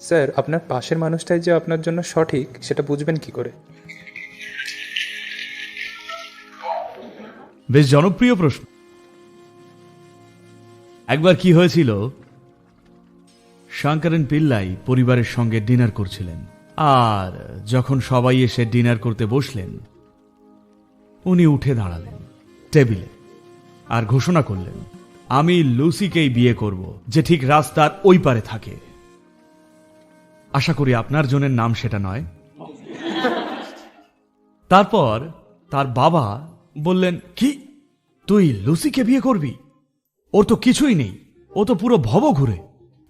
Sir, আপনার পাশের মানুষটাই যে আপনার জন্য সঠিক, সেটা বুঝবেন কি করে? বেশ জনপ্রিয় প্রশ্ন। একবার কি হয়েছিল? শঙ্করন পিল্লাই পরিবারের সঙ্গে ডিনার করছিলেন। আর যখন সবাই এসে ডিনার করতে বসলেন, উনি উঠে দাঁড়ালেন টেবিলে আর ঘোষণা করলেন, আমি লুসিকেই বিয়ে করব, যে ঠিক রাস্তার ওই পারে থাকে। আশা করি আপনার জনের নাম সেটা নয়। তারপর তার বাবা বললেন, কি? তুই লুসিকে বিয়ে করবি? ওর তো কিছুই নেই। ও তো পুরো ভব ঘুরে।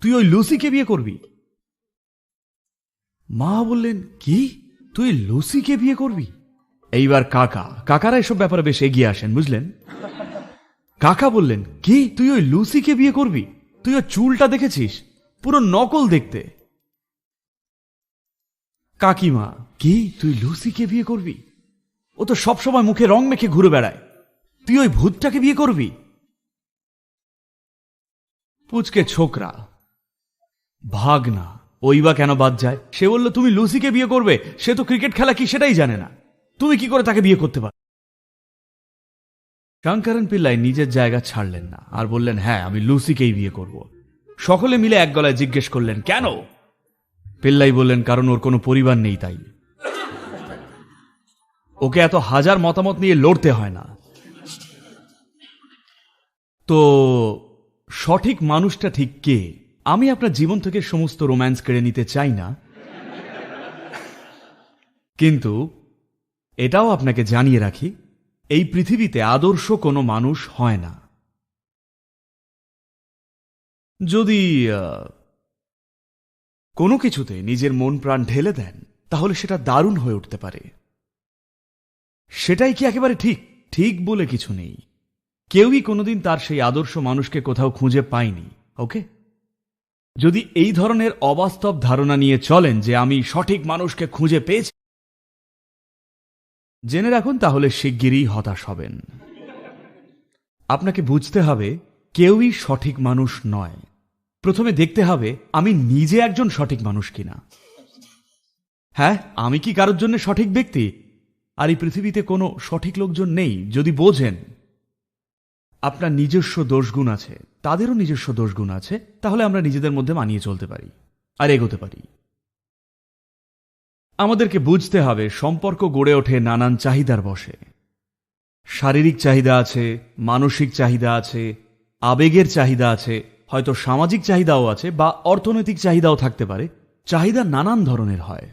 তুই ওই লুসিকে বিয়ে করবি? মা বললেন, কি? তুই লুসিকে বিয়ে করবি? এইবার কাকা, কাকারা এসব ব্যাপারে বেশ এগিয়ে আসেন, বুঝলেন? কাকা বললেন, কি? তুই ওই লুসিকে বিয়ে করবি? তুই ওর চুলটা দেখেছিস? পুরো নকল দেখতে। কাকিমা। কি? তুই লুসিকে বিয়ে করবি? ও তো সবসময় মুখে রং মেখে ঘুরে বেড়ায়। তুই ওই ভূতটাকে বিয়ে করবি? পুচকে ছোকরা ভাগ না ওই বা কেন বাদ যায়? সে বলল তুমি লুসিকে বিয়ে করবে? সে তো ক্রিকেট খেলা কি সেটাই জানে না। তুমি কি করে তাকে বিয়ে করতে পার? শঙ্করন পিল্লাই নিজের জায়গা ছাড়লেন না আর বললেন হ্যাঁ আমি লুসিকেই বিয়ে করব। সকলে মিলে এক গলায় জিজ্ঞেস করলেন কেন? পিল্লাই বললেন, কারণ ওর কোনো পরিবার নেই তাই। ওকে এত হাজার মতামত নিয়ে লড়তে হয় না। তো সঠিক মানুষটা ঠিক কে? আমি আপনার জীবন থেকে সমস্ত রোম্যান্স কেড়ে নিতে চাই না। কিন্তু এটাও আপনাকে জানিয়ে রাখি, এই পৃথিবীতে আদর্শ কোনো মানুষ হয় না। যদি কোনো কিছুতে নিজের মন প্রাণ ঢেলে দেন, তাহলে সেটা দারুণ হয়ে উঠতে পারে। সেটাই কি একেবারে ঠিক? ঠিক বলে কিছু নেই। কেউই কোনোদিন তার সেই আদর্শ মানুষকে কোথাও খুঁজে পায়নি, ওকে? যদি এই ধরনের অবাস্তব ধারণা নিয়ে চলেন যে আমি সঠিক মানুষকে খুঁজে পেয়েছি, জেনে রাখুন তাহলে শিগগিরই হতাশ হবেন। আপনাকে বুঝতে হবে, কেউই সঠিক মানুষ নয়। প্রথমে দেখতে হবে, আমি নিজে একজন সঠিক মানুষ কিনা। হ্যাঁ আমি কি কারোর জন্য সঠিক ব্যক্তি? আর এই পৃথিবীতে কোনো সঠিক লোকজন নেই, যদি বোঝেন। আপনার নিজস্ব দোষগুণ আছে, তাদেরও নিজস্ব দোষগুণ আছে, তাহলে আমরা নিজেদের মধ্যে মানিয়ে চলতে পারি, আর এগোতে পারি। আমাদেরকে বুঝতে হবে, সম্পর্ক গড়ে ওঠে নানান চাহিদার বসে শারীরিক চাহিদা আছে, মানসিক চাহিদা আছে, আবেগের চাহিদা আছে হয়তো সামাজিক চাহিদাও আছে বা অর্থনৈতিক চাহিদাও থাকতে পারে, চাহিদা নানান ধরনের হয়।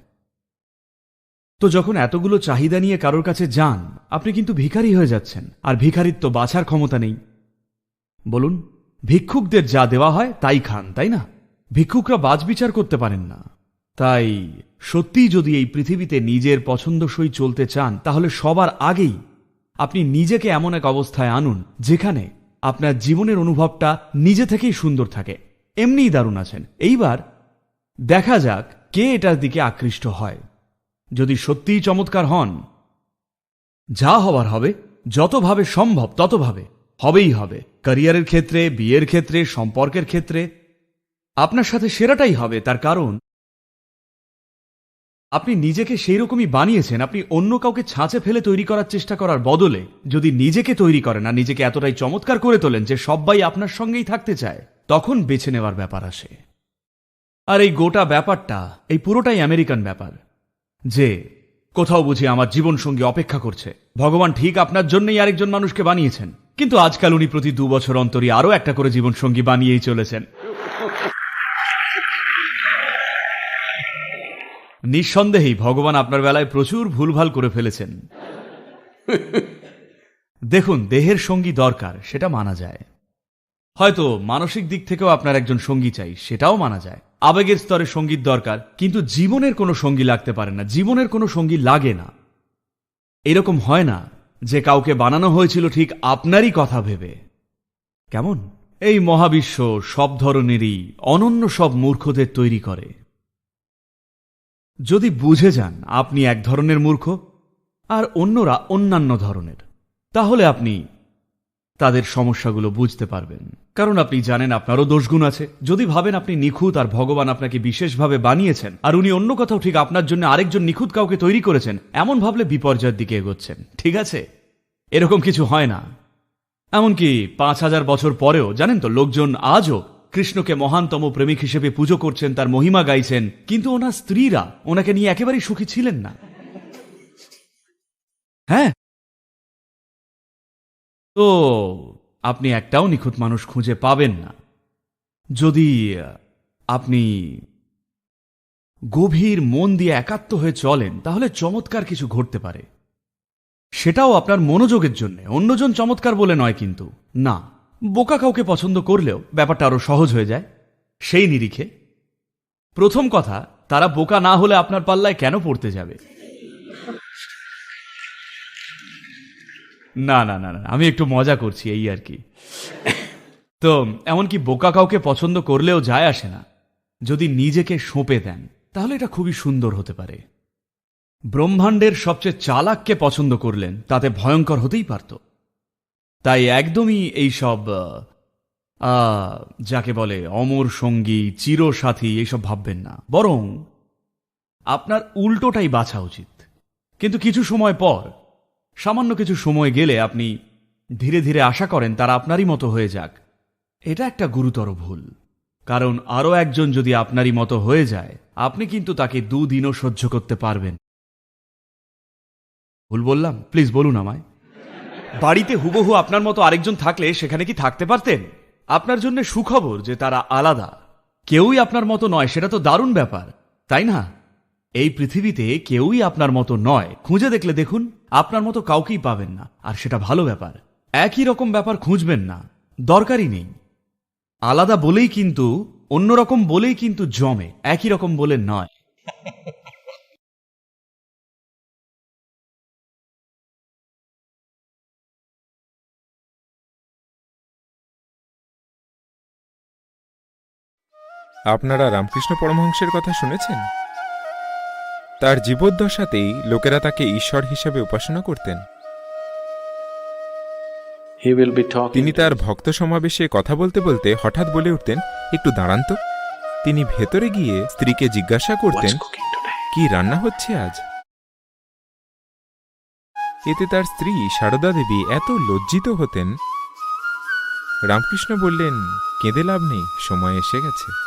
তো যখন এতগুলো চাহিদা নিয়ে কারোর কাছে যান, আপনি কিন্তু ভিখারি হয়ে যাচ্ছেন, আর ভিখারির তো বাছার ক্ষমতা নেই। বলুন, ভিক্ষুকদের যা দেওয়া হয় তাই খান, তাই না? ভিক্ষুকরা বাজবিচার করতে পারেন না। তাই সত্যিই যদি এই পৃথিবীতে নিজের পছন্দসই চলতে চান, তাহলে সবার আগেই আপনি নিজেকে এমন এক অবস্থায় আনুন, যেখানে আপনার জীবনের অনুভবটা নিজে থেকেই সুন্দর থাকে। এমনিই দারুণ আছেন। এইবার দেখা যাক কে এটার দিকে আকৃষ্ট হয়। যদি সত্যিই চমৎকার হন, যা হবার হবে, যতভাবে সম্ভব ততভাবে, হবেই হবে। ক্যারিয়ারের ক্ষেত্রে, বিয়ের ক্ষেত্রে, সম্পর্কের ক্ষেত্রে, আপনার সাথে সেরাটাই হবে। তার কারণ আপনি নিজেকে সেই রকমই বানিয়েছেন। আপনি অন্য কাউকে ছাঁচে ফেলে তৈরি করার চেষ্টা করার বদলে যদি নিজেকে তৈরি করেন আর নিজেকে এতটাই চমৎকার করে তোলেন যে সবাই আপনার সঙ্গেই থাকতে চায়, তখন বেছে নেওয়ার ব্যাপার আসে। আর এই গোটা ব্যাপারটা, এই পুরোটাই আমেরিকান ব্যাপার, যে কোথাও বুঝি আমার জীবন সঙ্গী অপেক্ষা করছে। ভগবান ঠিক আপনার জন্যই আরেকজন মানুষকে বানিয়েছেন। কিন্তু আজকাল উনি প্রতি দু বছর অন্তরই আরও একটা করে জীবন সঙ্গী বানিয়েই চলেছেন। নিঃসন্দেহেই ভগবান আপনার বেলায় প্রচুর ভুলভাল করে ফেলেছেন। দেখুন, দেহের সঙ্গী দরকার, সেটা মানা যায়। হয়তো মানসিক দিক থেকেও আপনার একজন সঙ্গী চাই, সেটাও মানা যায়। আবেগের স্তরে সংগীত দরকার, কিন্তু জীবনের কোনো সঙ্গী লাগতে পারে না, জীবনের কোনো সঙ্গী লাগে না। এরকম হয় না যে কাউকে বানানো হয়েছিল ঠিক আপনারই কথা ভেবে। কেমন? এই মহাবিশ্ব সব ধরনেরই অনন্য সব মূর্খদের তৈরি করে। যদি বুঝে যান আপনি এক ধরনের মূর্খ আর অন্যরা অন্যান্য ধরনের, তাহলে আপনি তাদের সমস্যাগুলো বুঝতে পারবেন। কারণ আপনি জানেন আপনারও দোষগুণ আছে। যদি ভাবেন আপনি নিখুঁত আর ভগবান আপনাকে বিশেষভাবে বানিয়েছেন আর উনি অন্য কোথাও ঠিক আপনার জন্য আরেকজন নিখুঁত কাউকে তৈরি করেছেন, এমন ভাবলে বিপর্যয়ের দিকে এগোচ্ছেন। ঠিক আছে? এরকম কিছু হয় না। এমনকি পাঁচ হাজার বছর পরেও, জানেন তো, লোকজন আজও কৃষ্ণকে মহানতম প্রেমিক হিসেবে পুজো করছেন, তার মহিমা গাইছেন, কিন্তু ওনার স্ত্রীরা ওনাকে নিয়ে একেবারেই সুখী ছিলেন না। হ্যাঁ? তো আপনি একটাও নিখুঁত মানুষ খুঁজে পাবেন না। যদি আপনি গভীর মন দিয়ে একাত্ম হয়ে চলেন, তাহলে চমৎকার কিছু ঘটতে পারে। সেটাও আপনার মনোযোগের জন্য। অন্যজন চমৎকার বলে নয় কিন্তু। না। বোকা কাউকে পছন্দ করলেও ব্যাপারটা আরও সহজ হয়ে যায়। সেই নিরিখে প্রথম কথা, তারা বোকা না হলে আপনার পাল্লায় কেন পড়তে যাবে? না না না না আমি একটু মজা করছি এই আর কি। তো এমনকি বোকা কাউকে পছন্দ করলেও যায় আসে না। যদি নিজেকে সঁপে দেন, তাহলে এটা খুবই সুন্দর হতে পারে। ব্রহ্মাণ্ডের সবচেয়ে চালাককে পছন্দ করলেন, তাতে ভয়ঙ্কর হতেই পারত। তাই একদমই এই সব যাকে বলে অমর সঙ্গী, চিরসাথী, এইসব ভাববেন না। বরং আপনার উল্টোটাই বাছা উচিত। কিন্তু কিছু সময় পর, সামান্য কিছু সময় গেলে আপনি ধীরে ধীরে আশা করেন তারা আপনারই মতো হয়ে যাক। এটা একটা গুরুতর ভুল। কারণ আরও একজন যদি আপনারই মতো হয়ে যায়, আপনি কিন্তু তাকে দুদিনও সহ্য করতে পারবেন। ভুল বললাম? প্লিজ বলুন আমায়। বাড়িতে হুবহু আপনার মতো আরেকজন থাকলে সেখানে কি থাকতে পারতেন? আপনার জন্য সুখবর যে তারা আলাদা। কেউই আপনার মতো নয়, সেটা তো দারুণ ব্যাপার, তাই না? এই পৃথিবীতে কেউই আপনার মতো নয়। খুঁজে দেখলে দেখুন, আপনার মতো কাউকেই পাবেন না, আর সেটা ভালো ব্যাপার। একই রকম ব্যাপার খুঁজবেন না, দরকারই নেই। আলাদা বলেই কিন্তু, অন্যরকম বলেই কিন্তু জমে, একই রকম বলে নয়। আপনারা রামকৃষ্ণ পরমহংসের কথা শুনেছেন? তার জীবদ্দশাতেই লোকেরা তাকে ঈশ্বর হিসেবে উপাসনা করতেন. তিনি তার ভক্ত সমাবেশে কথা বলতে বলতে হঠাৎ বলে উঠতেন একটু দাঁড়ান তো। তিনি ভেতরে গিয়ে স্ত্রীকে জিজ্ঞাসা করতেন? কি রান্না হচ্ছে আজ? এতে তার স্ত্রী সারদা দেবী এত লজ্জিত হতেন। রামকৃষ্ণ বললেন কেঁদে লাভ নেই সময় এসে গেছে।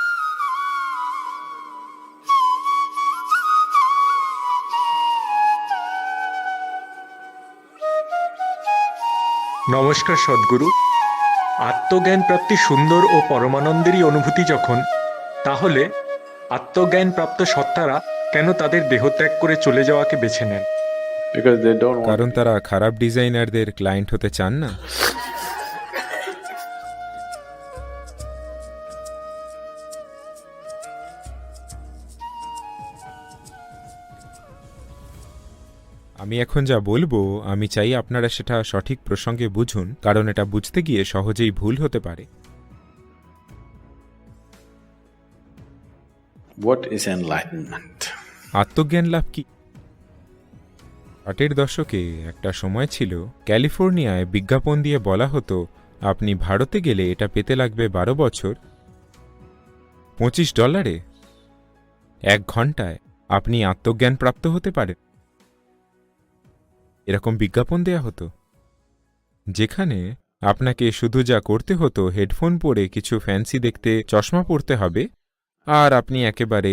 নমস্কার সদ্গুরু। আত্মজ্ঞান প্রাপ্তি সুন্দর ও পরমানন্দেরই অনুভূতি যখন তাহলে আত্মজ্ঞান প্রাপ্ত সত্তারা কেন তাদের দেহত্যাগ করে চলে যাওয়াকে বেছে নেন? কারণ তারা খারাপ ডিজাইনারদের ক্লায়েন্ট হতে চান না? আমি এখন যা বলব আমি চাই আপনারা সেটা সঠিক প্রসঙ্গে বুঝুন কারণ এটা বুঝতে গিয়ে সহজেই ভুল হতে পারে। What is enlightenment? আত্মজ্ঞান লাভ কি? ষাটের দশকে একটা সময় ছিল ক্যালিফোর্নিয়ায় বিজ্ঞাপন দিয়ে বলা হতো আপনি ভারতে গেলে এটা পেতে লাগবে বারো বছর। পঁচিশ ডলারে? এক ঘন্টায়। আপনি আত্মজ্ঞান প্রাপ্ত হতে পারেন। এরকম বিজ্ঞাপন দেয়া হতো। যেখানে আপনাকে শুধু যা করতে হতো, হেডফোন পরে কিছু ফ্যান্সি দেখতে চশমা পরতে হবে, আর আপনি একেবারে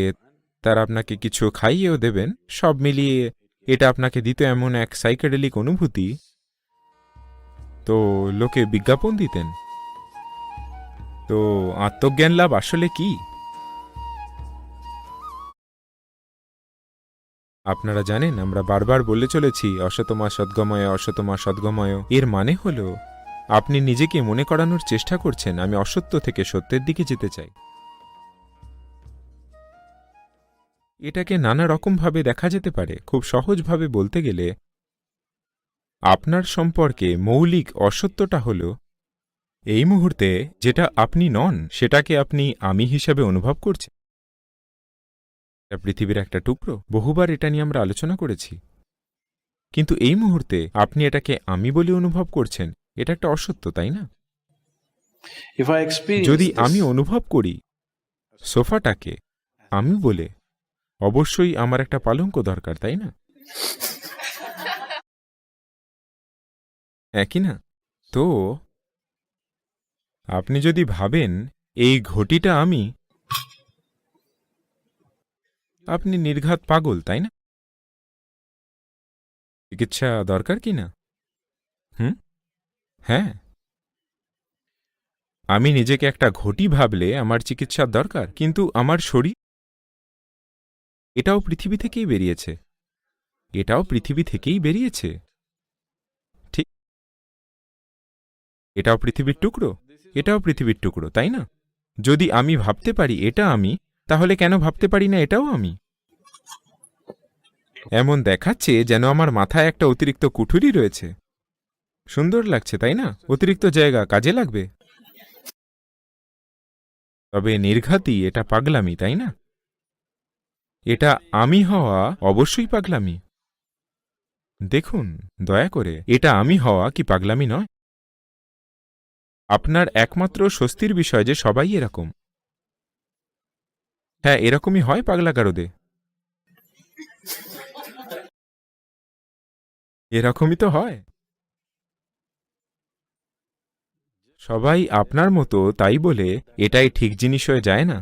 তার আপনাকে কিছু খাইয়েও দেবেন, সব মিলিয়ে এটা আপনাকে দিত এমন এক সাইকেডেলিক অনুভূতি। তো লোকে বিজ্ঞাপন দিতেন। তো আত্মজ্ঞান লাভ আসলে কি? আপনারা জানেন, আমরা বারবার বলে চলেছি, অসতমা সদ্গময় অসতমা সদ্গময়। এর মানে হল, আপনি নিজেকে মনে করানোর চেষ্টা করছেন, আমি অসত্য থেকে সত্যের দিকে যেতে চাই। এটাকে নানা রকমভাবে দেখা যেতে পারে। খুব সহজভাবে বলতে গেলে, আপনার সম্পর্কে মৌলিক অসত্যটা হল, এই মুহূর্তে যেটা আপনি নন, সেটাকে আপনি আমি হিসাবে অনুভব করছেন। এটা পৃথিবীর একটা টুকরো। বহুবার এটা নিয়ে আমরা আলোচনা করেছি। কিন্তু এই মুহূর্তে আপনি এটাকে আমি বলে অনুভব করছেন এটা একটা অসত্য তাই না? যদি আমি অনুভব করি সোফাটাকে আমি বলে অবশ্যই আমার একটা পালঙ্ক দরকার তাই না? একই না? তো আপনি যদি ভাবেন এই ঘটিটা আমি আপনি নির্ঘাত পাগল, তাই না? চিকিৎসা দরকার কি না? হুম? হ্যাঁ। আমি নিজেকে একটা ঘটি ভাবলে আমার চিকিৎসার দরকার, কিন্তু আমার শরীর? এটাও পৃথিবী থেকেই বেরিয়েছে। এটাও পৃথিবী থেকেই বেরিয়েছে। ঠিক। এটাও পৃথিবীর টুকরো। এটাও পৃথিবীর টুকরো, তাই না? যদি আমি ভাবতে পারি, এটা আমি তাহলে কেন ভাবতে পারি না এটাও আমি? এমন দেখাচ্ছে যেন আমার মাথায় একটা অতিরিক্ত কুঠুরি রয়েছে। সুন্দর লাগছে, তাই না? অতিরিক্ত জায়গা কাজে লাগবে। তবে নির্ঘাতই এটা পাগলামি, তাই না? এটা আমি হওয়া অবশ্যই পাগলামি। দেখুন, দয়া করে, এটা আমি হওয়া কি পাগলামি নয়? আপনার একমাত্র স্বস্তির বিষয় যে সবাই এরকম। হ্যাঁ এরকমই হয় পাগলাগারদে এরকমই তো হয়। সবাই আপনার মতো তাই বলে এটাই ঠিক জিনিস হয়ে যায় না।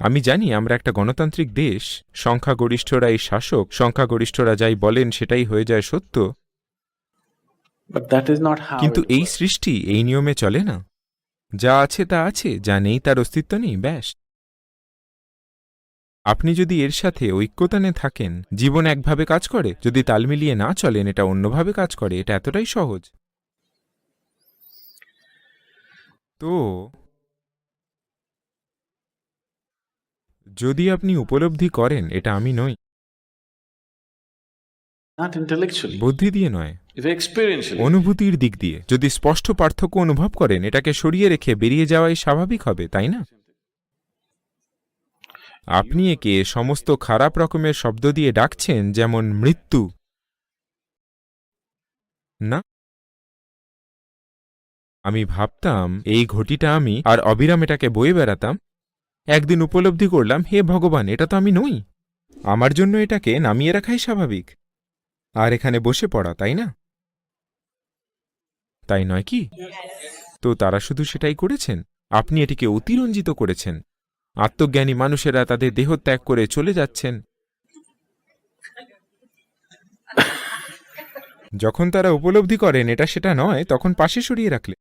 আমি জানি আমরা একটা গণতান্ত্রিক দেশ সংখ্যাগরিষ্ঠরাই শাসক সংখ্যাগরিষ্ঠরা যাই বলেন সেটাই হয়ে যায় সত্য. কিন্তু এই সৃষ্টি এই নিয়মে চলে না। যা আছে তা আছে যা নেই তার অস্তিত্ব নেই ব্যাস। আপনি যদি এর সাথে ঐক্যতানে থাকেন জীবন একভাবে কাজ করে যদি তাল মিলিয়ে না চলেন এটা অন্যভাবে কাজ করে এটা এতটাই সহজ। তো যদি আপনি উপলব্ধি করেন এটা আমি নই। বুদ্ধি দিয়ে নয়। অনুভূতির দিক দিয়ে। যদি স্পষ্ট পার্থক্য অনুভব করেন এটাকে সরিয়ে রেখে বেরিয়ে যাওয়াই স্বাভাবিক হবে তাই না? আপনি একে সমস্ত খারাপ রকমের শব্দ দিয়ে ডাকছেন যেমন মৃত্যু। না। আমি ভাবতাম, এই ঘটিটা আমি আর অবিরাম এটাকে বয়ে বেড়াতাম। একদিন উপলব্ধি করলাম, হে ভগবান, এটা তো আমি নই। আমার জন্য এটাকে নামিয়ে রাখাই স্বাভাবিক। আর এখানে বসে পড়া, তাই না? তাই নয় কি? তো তারা শুধু সেটাই করেছেন? আপনি এটিকে অতিরঞ্জিত করেছেন। আত্মজ্ঞানী মানুষেরা তাদের দেহ ত্যাগ করে চলে যাচ্ছেন। যখন তারা উপলব্ধি করেন এটা সেটা নয়, তখন পাশে সরিয়ে রাখলে।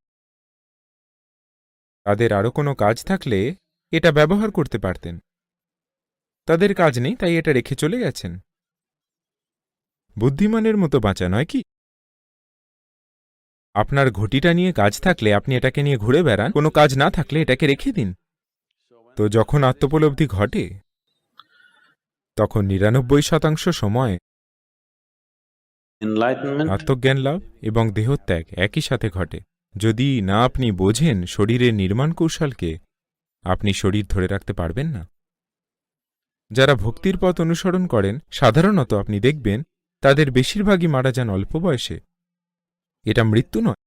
তাদের আরও কোনো কাজ থাকলে এটা ব্যবহার করতে পারতেন। তাদের কাজ নেই, তাই এটা রেখে চলে গেছেন। বুদ্ধিমানের মতো বাঁচা নয় কি? আপনার ঘটিটা নিয়ে কাজ থাকলে আপনি এটাকে নিয়ে ঘুরে বেড়ান, কোনো কাজ না থাকলে এটাকে রেখে দিন। তো যখন আত্মোপলব্ধি ঘটে তখন নিরানব্বই শতাংশ সময় আত্মজ্ঞান লাভ এবং দেহত্যাগ একই সাথে ঘটে। যদি না আপনি বোঝেন শরীরের নির্মাণ কৌশলকে আপনি শরীর ধরে রাখতে পারবেন না। যারা ভক্তির পথ অনুসরণ করেন সাধারণত আপনি দেখবেন তাদের বেশিরভাগই মারা যান অল্প বয়সে। এটা মৃত্যু নয়।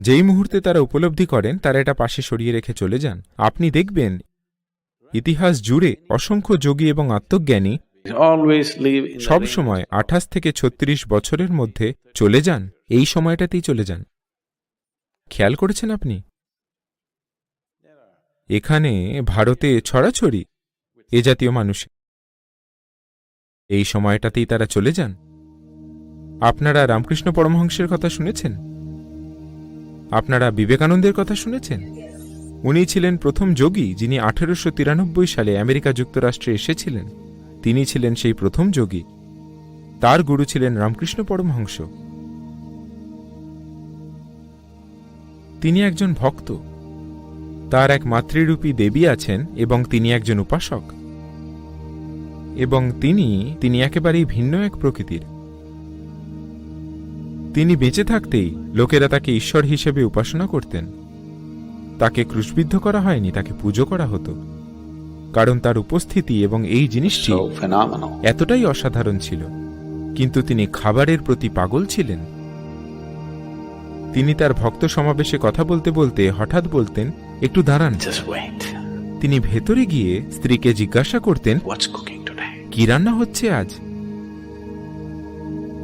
যেই মুহূর্তে তারা উপলব্ধি করেন তারা এটা পাশে সরিয়ে রেখে চলে যান। আপনি দেখবেন ইতিহাস জুড়ে অসংখ্য যোগী এবং আত্মজ্ঞানী সব সময় আঠাশ থেকে ছত্রিশ বছরের মধ্যে চলে যান এই সময়টাতেই চলে যান। খেয়াল করেছেন আপনি? এখানে ভারতে ছড়াছড়ি এ জাতীয় মানুষ। এই সময়টাতেই তারা চলে যান। আপনারা রামকৃষ্ণ পরমহংসের কথা শুনেছেন? আপনারা বিবেকানন্দের কথা শুনেছেন? উনি ছিলেন প্রথম যোগী যিনি আঠেরোশো তিরানব্বই সালে আমেরিকা যুক্তরাষ্ট্রে এসেছিলেন। তিনি ছিলেন সেই প্রথম যোগী। তার গুরু ছিলেন রামকৃষ্ণ পরমহংস। তিনি একজন ভক্ত। তার এক মাতৃরূপী দেবী আছেন এবং তিনি একজন উপাসক। এবং তিনি তিনি একেবারেই ভিন্ন এক প্রকৃতির। তিনি বেঁচে থাকতেই লোকেরা তাকে ঈশ্বর হিসেবে উপাসনা করতেন। তাকে ক্রুশবিদ্ধ করা হয়নি তাকে পুজো করা হতো। কারণ তার উপস্থিতি এবং এই জিনিসটি এতটাই অসাধারণ ছিল। কিন্তু তিনি খাবারের প্রতি পাগল ছিলেন। তিনি তার ভক্ত সমাবেশে কথা বলতে বলতে হঠাৎ বলতেন একটু দাঁড়ান। তিনি ভেতরে গিয়ে স্ত্রীকে জিজ্ঞাসা করতেন? কি রান্না হচ্ছে আজ?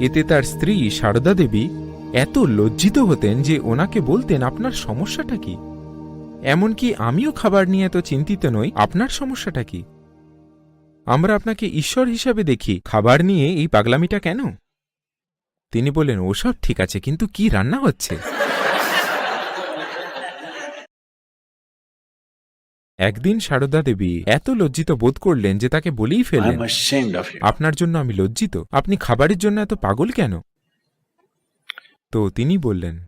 এতে তার স্ত্রী সারদা দেবী এত লজ্জিত হতেন যে ওনাকে বলতেন, আপনার সমস্যাটা কি? এমনকি আমিও খাবার নিয়ে এত চিন্তিত নই, আপনার সমস্যাটা কি? আমরা আপনাকে ঈশ্বর হিসাবে দেখি, খাবার নিয়ে এই পাগলামিটা কেন? তিনি বললেন, ওসব ঠিক আছে, কিন্তু কি রান্না হচ্ছে? একদিন সারদা দেবী এত লজ্জিত বোধ করলেন যে তাকে বলেই you. আপনার জন্য আমি লজ্জিত। আপনি খাবারের জন্য এত পাগল কেন? তো তিনি বললেন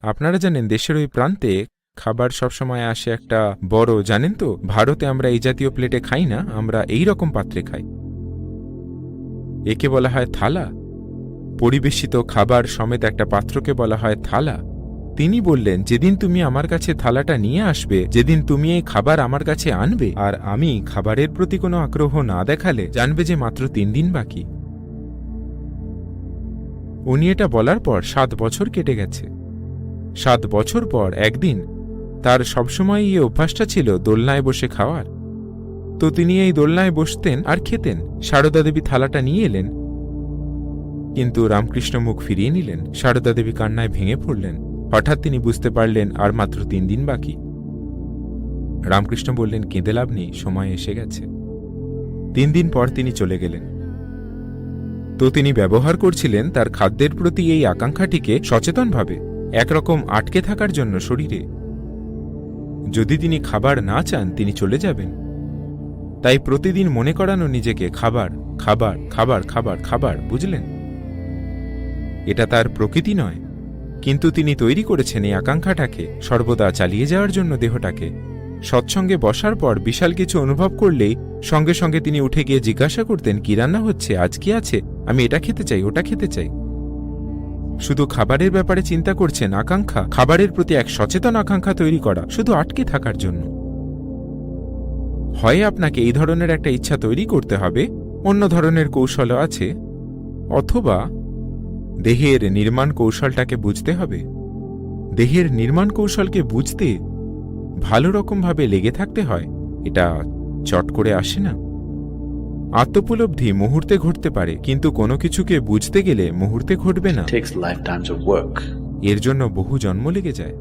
আপনারা জানেন দেশের ওই প্রান্তে খাবার সবসময় আসে একটা বড় জানেন তো? ভারতে আমরা এই জাতীয় প্লেটে খাই না আমরা এই রকম পাত্রে খাই। একে বলা হয় থালা। পরিবেশিত খাবার সমেত একটা পাত্রকে বলা হয় থালা। তিনি বললেন, যেদিন তুমি আমার কাছে থালাটা নিয়ে আসবে, যেদিন তুমি এই খাবার আমার কাছে আনবে, আর আমি খাবারের প্রতি কোনো আগ্রহ না দেখালে জানবে যে মাত্র তিন দিন বাকি। উনি এটা বলার পর সাত বছর কেটে গেছে। সাত বছর পর একদিন তার সবসময় এই অভ্যাসটা ছিল দোলনায় বসে খাওয়ার। তো তিনি এই দোলনায় বসতেন আর খেতেন। সারদা দেবী থালাটা নিয়ে এলেন। কিন্তু রামকৃষ্ণ মুখ ফিরিয়ে নিলেন। সারদা দেবী কান্নায় ভেঙে পড়লেন। হঠাৎ তিনি বুঝতে পারলেন আর মাত্র তিন দিন বাকি। রামকৃষ্ণ বললেন, কেঁদে লাভ নেই, সময় এসে গেছে। তিন দিন পর তিনি চলে গেলেন। তো তিনি ব্যবহার করছিলেন তার খাদ্যের প্রতি এই আকাঙ্ক্ষাটিকে সচেতনভাবে, একরকম আটকে থাকার জন্য শরীরে। যদি তিনি খাবার না চান, তিনি চলে যাবেন। তাই প্রতিদিন মনে করানো নিজেকে, খাবার খাবার খাবার খাবার খাবার, বুঝলেন? এটা তার প্রকৃতি নয়। কিন্তু তিনি তৈরি করেছেন এই আকাঙ্ক্ষাটাকে, সর্বদা চালিয়ে যাওয়ার জন্য দেহটাকে। সৎসঙ্গে বসার পর বিশাল কিছু অনুভব করলেই সঙ্গে সঙ্গে তিনি উঠে গিয়ে জিজ্ঞাসা করতেন, কি রান্না হচ্ছে? আজ কি আছে? আমি এটা খেতে চাই, ওটা খেতে চাই। শুধু খাবারের ব্যাপারে চিন্তা করছেন আকাঙ্ক্ষা, খাবারের প্রতি এক সচেতন আকাঙ্ক্ষা তৈরি করা, শুধু আটকে থাকার জন্য। হয় আপনাকে এই ধরনের একটা ইচ্ছা তৈরি করতে হবে, অন্য ধরনের কৌশলও আছে? অথবা দেহের নির্মাণ কৌশলটাকে বুঝতে হবে। দেহের নির্মাণ কৌশলকে বুঝতে ভালো রকমভাবে লেগে থাকতে হয় এটা চট করে আসে না। আত্মোপলব্ধি মুহূর্তে ঘটতে পারে কিন্তু কোনো কিছুকে বুঝতে গেলে মুহূর্তে ঘটবে না. এর জন্য বহু জন্ম লেগে যায়।